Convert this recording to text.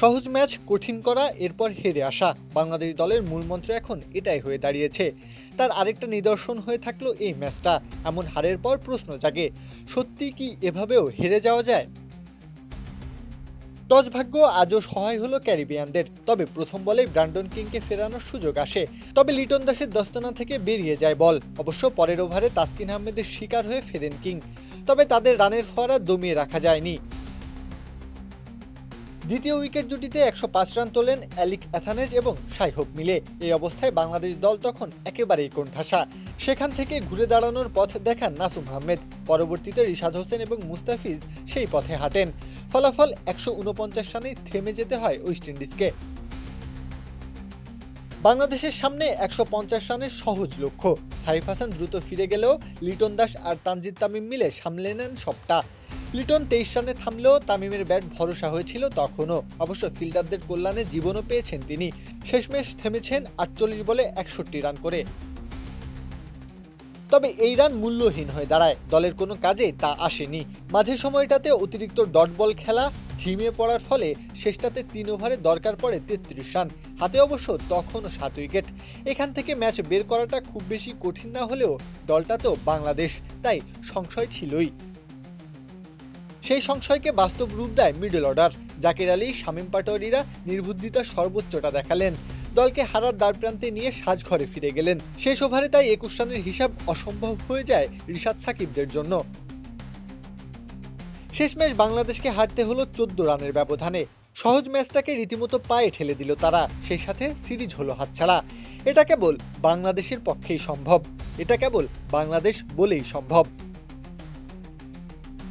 সহজ ম্যাচ, কঠিন করা, এরপর হেরে আসা। বাংলাদেশ দলের মূল মন্ত্র এখন এটাই হয়ে দাঁড়িয়েছে। তার আরেকটা নিদর্শন হয়ে থাকল এই ম্যাচটা। এমন হারের পর প্রশ্ন জাগে, সত্যি কি এভাবেও হেরে যাওয়া যায়? টস ভাগ্য আজও সহায় হলো ক্যারিবিয়ানদের। তবে প্রথম বলেই ব্র্যান্ডন কিংকে ফেরানোর সুযোগ আসে। তবে লিটন দাসের দস্তানা থেকে বেরিয়ে যায় বল। অবশ্য পরের ওভারে তাসকিন আহমেদের শিকার হয়ে ফেরেন কিং। তবে তাদের রানের ফোয়ারা দমিয়ে রাখা যায়নি। দ্বিতীয় উইকেট জুটিতে একশো পাঁচ রান তোলেন অ্যালিক অ্যাথানেজ এবং সাইহোপ মিলে। এই অবস্থায় বাংলাদেশ দল তখন একেবারেই কোণঠাসা। সেখান থেকে ঘুরে দাঁড়ানোর পথ দেখান নাসুম আহমেদ। পরবর্তীতে রিশাদ হোসেন এবং মুস্তাফিজ সেই পথে হাঁটেন। ফলাফল একশো উনপঞ্চাশ রানেই থেমে যেতে হয় ওয়েস্ট ইন্ডিজকে। বাংলাদেশের সামনে একশো পঞ্চাশ রানের সহজ লক্ষ্য। সাইফ হাসান দ্রুত ফিরে গেলেও লিটন দাস আর তানজিদ তামিম মিলে সামলে নেন সবটা। লিটন তেইশ রানে থামলেও তামিমের ব্যাট ভরসা হয়েছিল তখনও। অবশ্য ফিল্ডারদের কল্যাণে জীবনও পেয়েছেন তিনি। শেষমেশ থেমেছেন আটচল্লিশ বলে একষট্টি রান করে। তবে এই রান মূল্যহীন হয়ে দাঁড়ায়। দলের কোনো কাজে তা আসেনি। মাঝে সময়টাতে অতিরিক্ত ডট বল খেলা ঝিমিয়ে পড়ার ফলে শেষটাতে তিন ওভারে দরকার পড়ে তেত্রিশ রান। হাতে অবশ্য তখনও সাত উইকেট। এখান থেকে ম্যাচ বের করাটা খুব বেশি কঠিন না হলেও দলটাতেও বাংলাদেশ। তাই সংশয় ছিলই। সেই সংশয়কে বাস্তব রূপ দেয় মিডল অর্ডার। জাকির আলী, শামীম পাটোয়ারিরা নির্বুদ্ধিতার সর্বোচ্চটা দেখালেন। দলকে হারার দ্বারপ্রান্তে নিয়ে সাজঘরে ফিরে গেলেন। শেষ ওভারে তাই একুশ রানের হিসাব অসম্ভব হয়ে যায় রিশাদ সাকিবদের জন্য। শেষ ম্যাচ বাংলাদেশকে হারতে হলো চোদ্দ রানের ব্যবধানে। সহজ ম্যাচটাকে রীতিমতো পায়ে ঠেলে দিল তারা, সেই সাথে সিরিজ হলো হাতছাড়া। এটা কেবল বাংলাদেশের পক্ষেই সম্ভব, এটা কেবল বাংলাদেশ বলেই সম্ভব।